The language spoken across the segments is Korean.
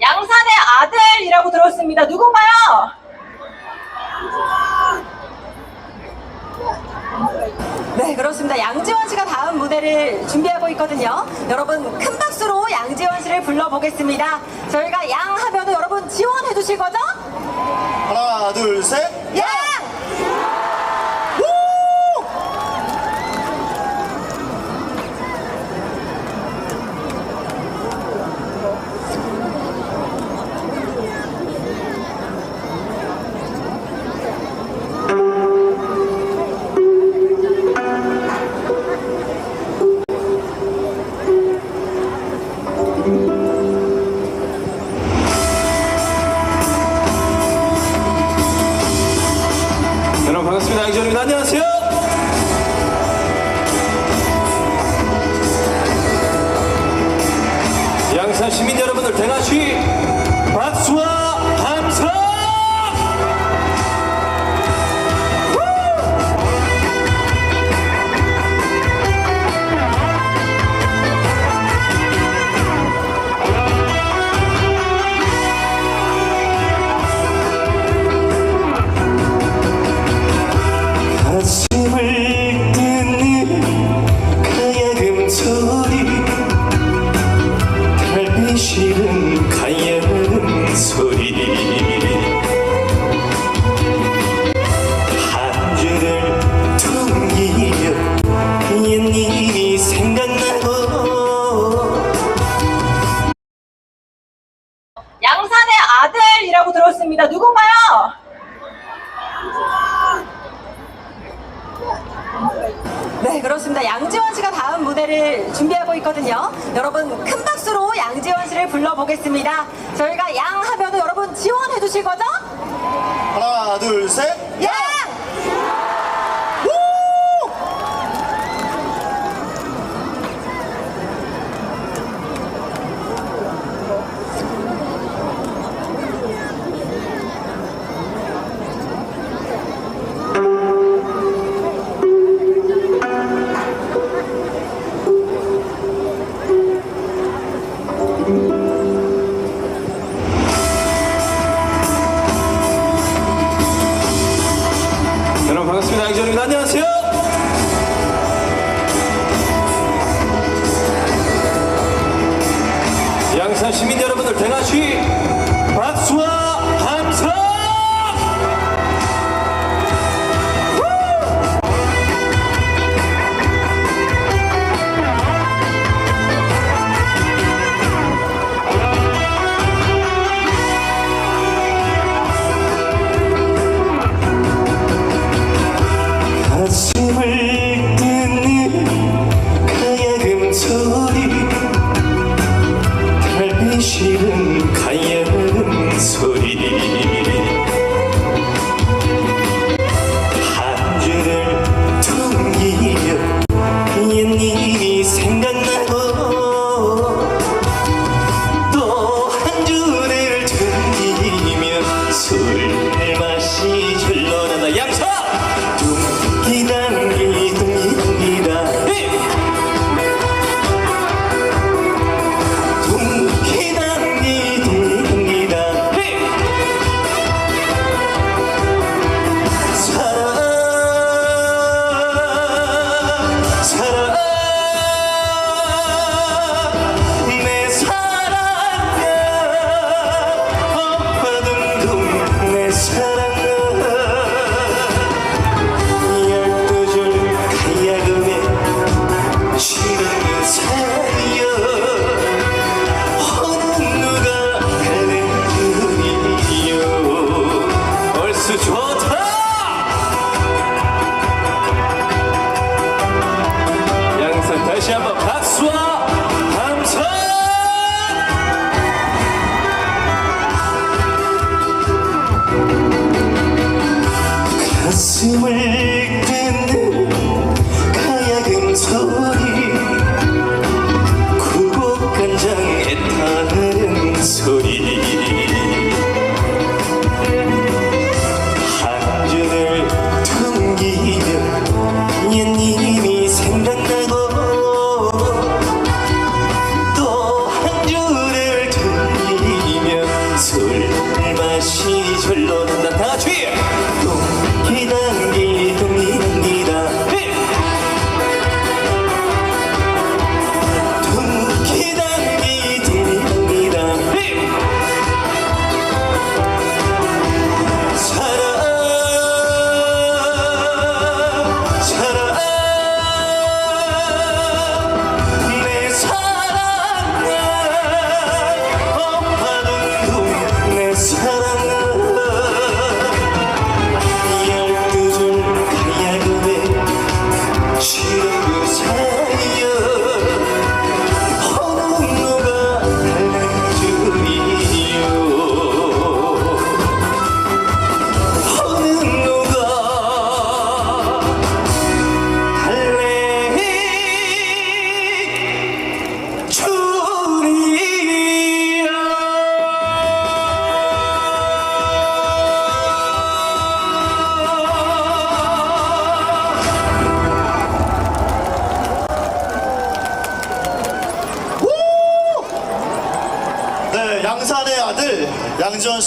양산의 아들이라고 들었습니다. 누군가요? 네, 그렇습니다. 양지원 씨가 다음 무대를 준비하고 있거든요. 여러분, 큰 박수로 양지원 씨를 불러보겠습니다. 저희가 양 하면은 여러분 지원해 주실 거죠? 하나, 둘, 셋. 양!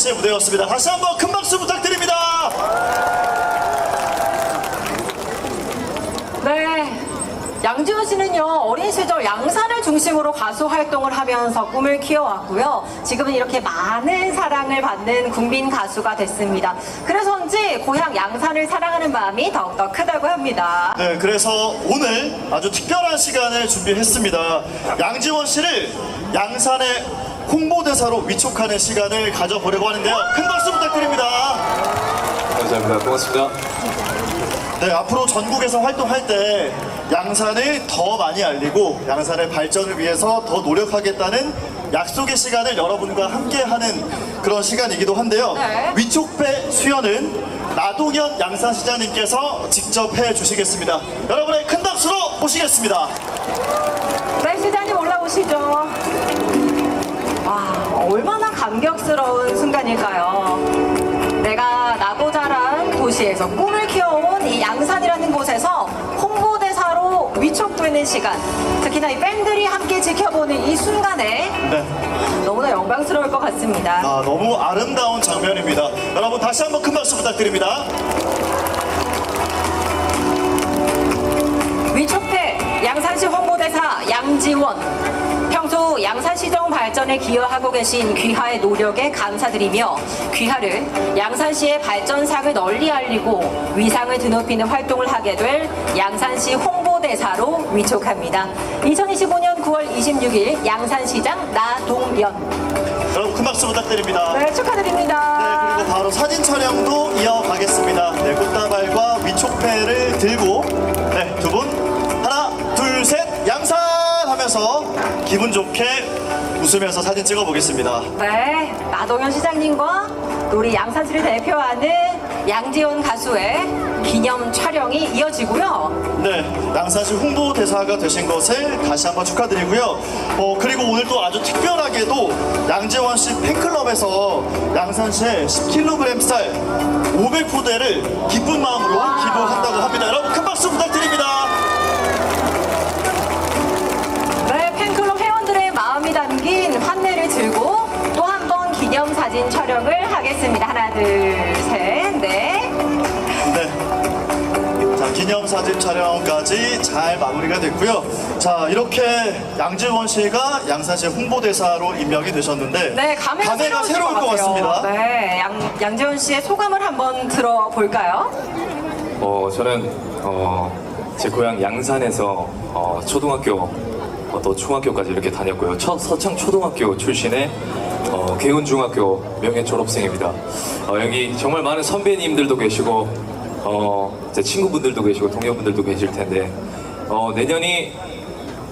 씨의 무대였습니다. 다시 한번 큰 박수 부탁드립니다. 네. 양지원 씨는요, 어린 시절 양산을 중심으로 가수 활동을 하면서 꿈을 키워왔고요. 지금은 이렇게 많은 사랑을 받는 국민 가수가 됐습니다. 그래서인지 고향 양산을 사랑하는 마음이 더욱더 크다고 합니다. 네, 그래서 오늘 아주 특별한 시간을 준비했습니다. 양지원 씨를 양산의 홍보대사로 위촉하는 시간을 가져보려고 하는데요. 큰 박수 부탁드립니다. 감사합니다. 고맙습니다. 네, 앞으로 전국에서 활동할 때 양산을 더 많이 알리고 양산의 발전을 위해서 더 노력하겠다는 약속의 시간을 여러분과 함께하는 그런 시간이기도 한데요. 네. 위촉배 수연은 나동현 양산시장님께서 직접 해주시겠습니다. 여러분의 큰 박수로 모시겠습니다. 네, 시장님 올라오시죠. 와, 얼마나 감격스러운 순간일까요? 내가 나고 자란 도시에서 꿈을 키워온 이 양산이라는 곳에서 홍보대사로 위촉되는 시간. 특히나 이 팬들이 함께 지켜보는 이 순간에 네. 너무나 영광스러울 것 같습니다. 아, 너무 아름다운 장면입니다. 여러분 다시 한번 큰 박수 부탁드립니다. 위촉회 양산시 홍보대사 양지원 양산시정 발전에 기여하고 계신 귀하의 노력에 감사드리며 귀하를 양산시의 발전상을 널리 알리고 위상을 드높이는 활동을 하게 될 양산시 홍보대사로 위촉합니다. 2025년 9월 26일 양산시장 나동연 여러분 큰 박수 부탁드립니다. 네, 축하드립니다. 네, 그리고 바로 사진 촬영도 이어가겠습니다. 네, 꽃다발과 위촉패를 들고 네, 두 하면서 기분 좋게 웃으면서 사진 찍어 보겠습니다. 네, 나동현 시장님과 우리 양산시를 대표하는 양지원 가수의 기념 촬영이 이어지고요. 네, 양산시 홍보 대사가 되신 것을 다시 한번 축하드리고요. 어, 그리고 오늘 또 아주 특별하게도 양재원 씨 팬클럽에서 양산시에 10kg 쌀 500포대를 기쁜 마음으로 와. 기부한다고 합니다. 여러분 큰 박수 환내를 들고 또 한 번 기념 사진 촬영을 하겠습니다. 하나, 둘, 셋, 넷. 네. 자, 기념 사진 촬영까지 잘 마무리가 됐고요. 자, 이렇게 양재원 씨가 양산시 홍보대사로 임명이 되셨는데 네, 감회가, 새로우실 새로울 것. 같습니다. 네, 양, 양재원 씨의 소감을 한번 들어볼까요? 어, 저는 어, 제 고향 양산에서 어, 초등학교 어, 또 중학교까지 이렇게 다녔고요. 첫 서창 초등학교 출신의 어, 개운 중학교 명예 졸업생입니다. 어, 여기 정말 많은 선배님들도 계시고 어, 제 친구분들도 계시고 동료분들도 계실 텐데 어, 내년이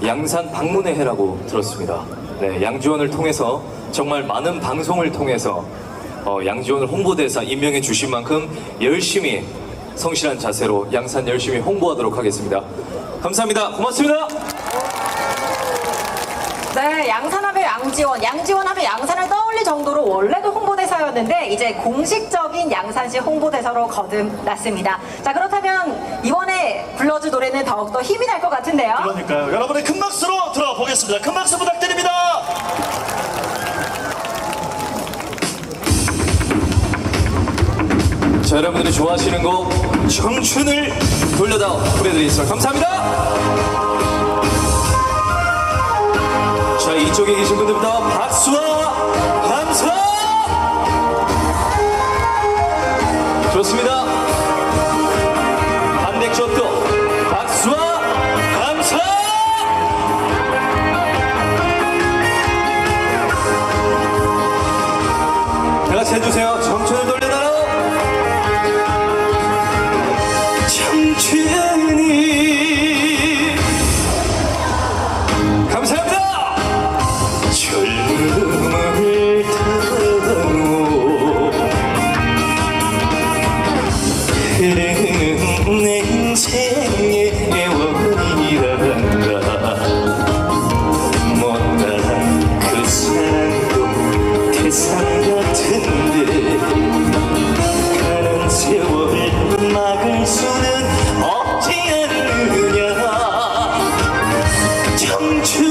양산 방문의 해라고 들었습니다. 네, 양지원을 통해서 정말 많은 방송을 통해서 어, 양지원을 홍보대사 임명해 주신 만큼 열심히 성실한 자세로 양산 열심히 홍보하도록 하겠습니다. 감사합니다. 고맙습니다. 네, 양산하면 양지원, 양지원하면 양산을 떠올릴 정도로 원래도 홍보대사였는데 이제 공식적인 양산시 홍보대사로 거듭났습니다. 자, 그렇다면 이번에 불러줄 노래는 더욱더 힘이 날 것 같은데요. 그러니까요. 여러분의 큰 박수로 들어보겠습니다. 큰 박수 부탁드립니다. 자, 여러분들이 좋아하시는 곡 청춘을 돌려다 보내드리겠습니다. 감사합니다. 자, 이쪽에 계신 분들부터 박수와 함성! 좋습니다. 반대 쪽도 박수와 함성! 다 같이 해주세요. don't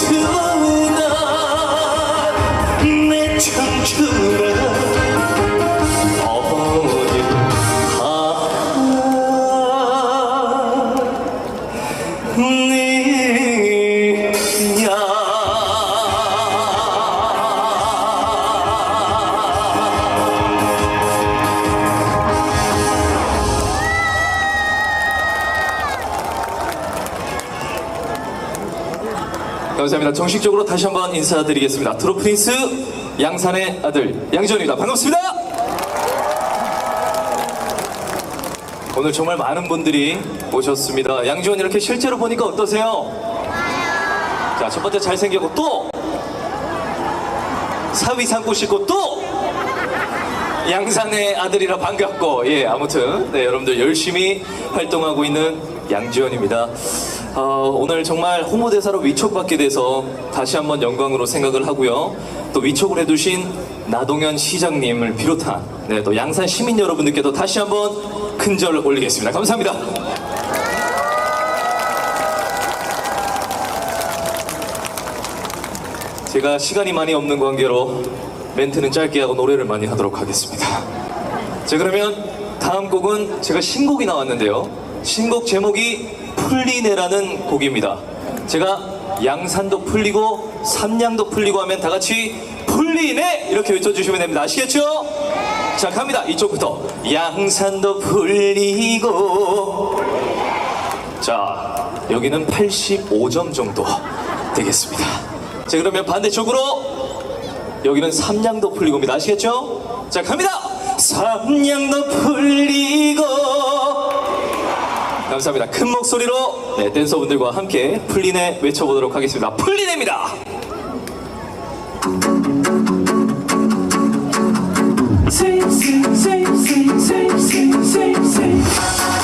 to. 감사합니다. 정식적으로 다시 한번 인사드리겠습니다. 트로프린스 양산의 아들 양지원입니다. 반갑습니다. 오늘 정말 많은 분들이 오셨습니다. 양지원 이렇게 실제로 보니까 어떠세요? 자, 첫 번째 잘생겼고 또 사위 삼고 싶고 또 양산의 아들이라 반갑고 예 아무튼 네 여러분들 열심히 활동하고 있는 양지원입니다. 어, 오늘 정말 홍보대사로 위촉받게 돼서 다시 한번 영광으로 생각을 하고요. 또 위촉을 해두신 나동현 시장님을 비롯한 네, 또 양산 시민 여러분들께도 다시 한번 큰절 올리겠습니다. 감사합니다. 제가 시간이 많이 없는 관계로 멘트는 짧게 하고 노래를 많이 하도록 하겠습니다. 자 그러면 다음 곡은 제가 신곡이 나왔는데요. 신곡 제목이 풀리네라는 곡입니다. 제가 양산도 풀리고 삼양도 풀리고 하면 다 같이 풀리네 이렇게 외쳐주시면 됩니다. 아시겠죠? 자 갑니다. 이쪽부터 양산도 풀리고 자 여기는 85점 정도 되겠습니다. 자 그러면 반대쪽으로 여기는 삼양도 풀리고입니다. 아시겠죠? 자 갑니다. 삼양도 풀리고 감사합니다. 큰 목소리로 네, 댄서분들과 함께 풀리네 외쳐보도록 하겠습니다. 풀리네입니다. Sing, sing, sing, sing, sing, sing, sing,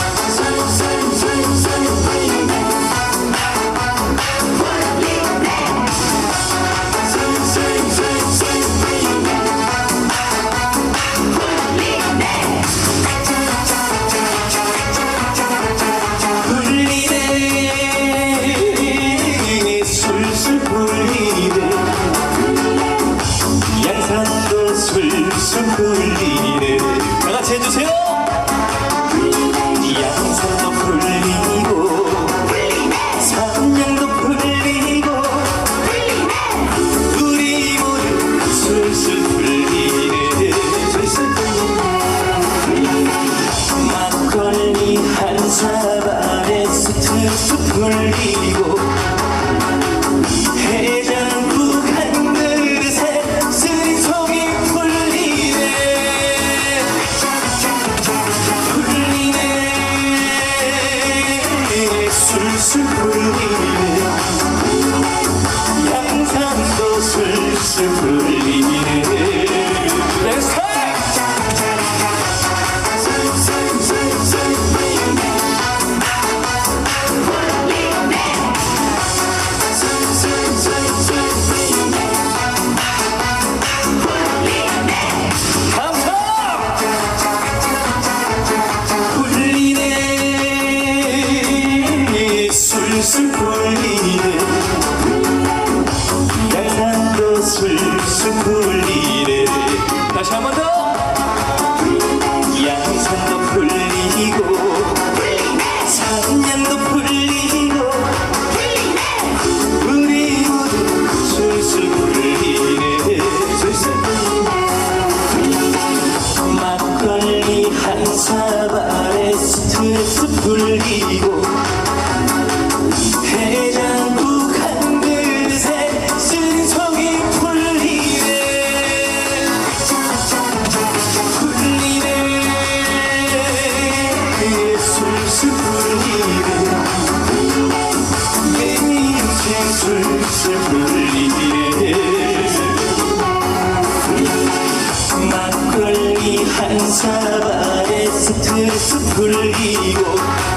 막걸리 한 사발 에 스트레스 풀리고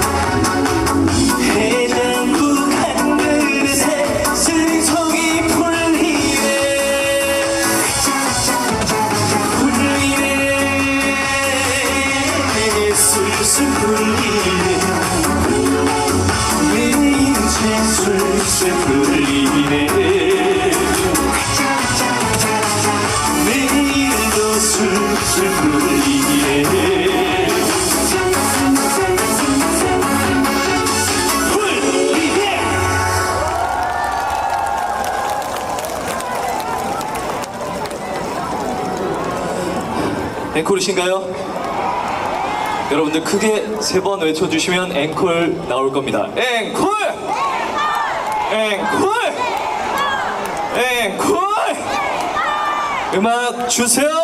앵콜이신가요? 여러분들 크게 세 번 외쳐주시면 앵콜 나올 겁니다. 앵콜! 앵콜! 앵콜! 음악 주세요!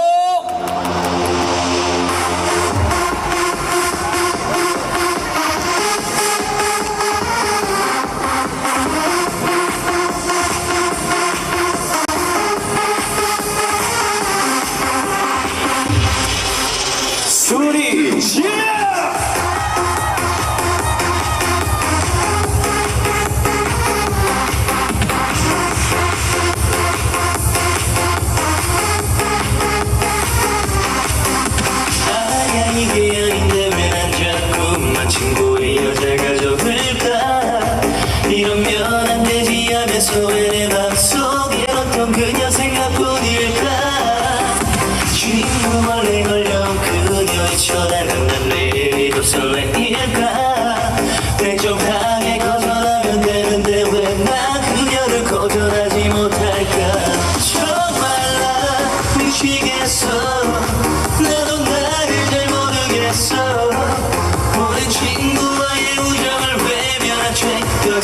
Chưa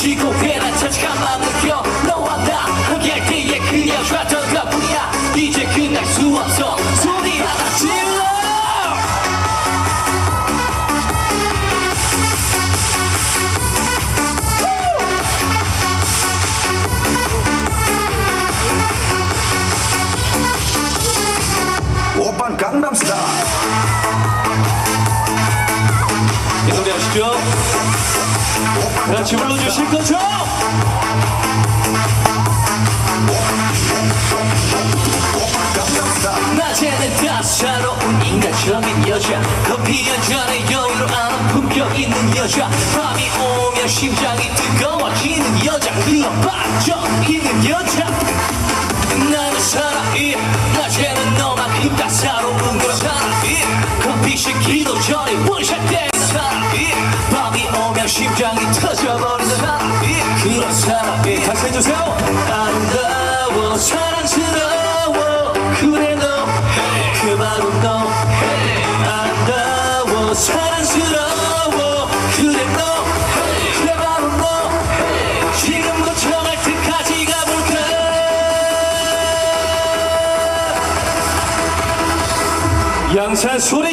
Chico Pena, Tchantcamada 마실 거죠? 낮에는 따사로운 인간적인 여자 커피 한 잔에 여유로 아는 품격 있는 여자. 밤이 오면 심장이 뜨거워지는 여자. 흘러 빠져 있는 여자. 나는 사랑이 낮에는 너만큼 따사로운 걸 사랑이 커피 시키도 전에 원샷 때 사랑이 오면 심장이 터져버리더라 그런 사람 예. 다시 해주세요. 아름다워 사랑스러워. 그래 너 그 바로 너. 아름다워 사랑스러워. 그래 너. 그 양산 소리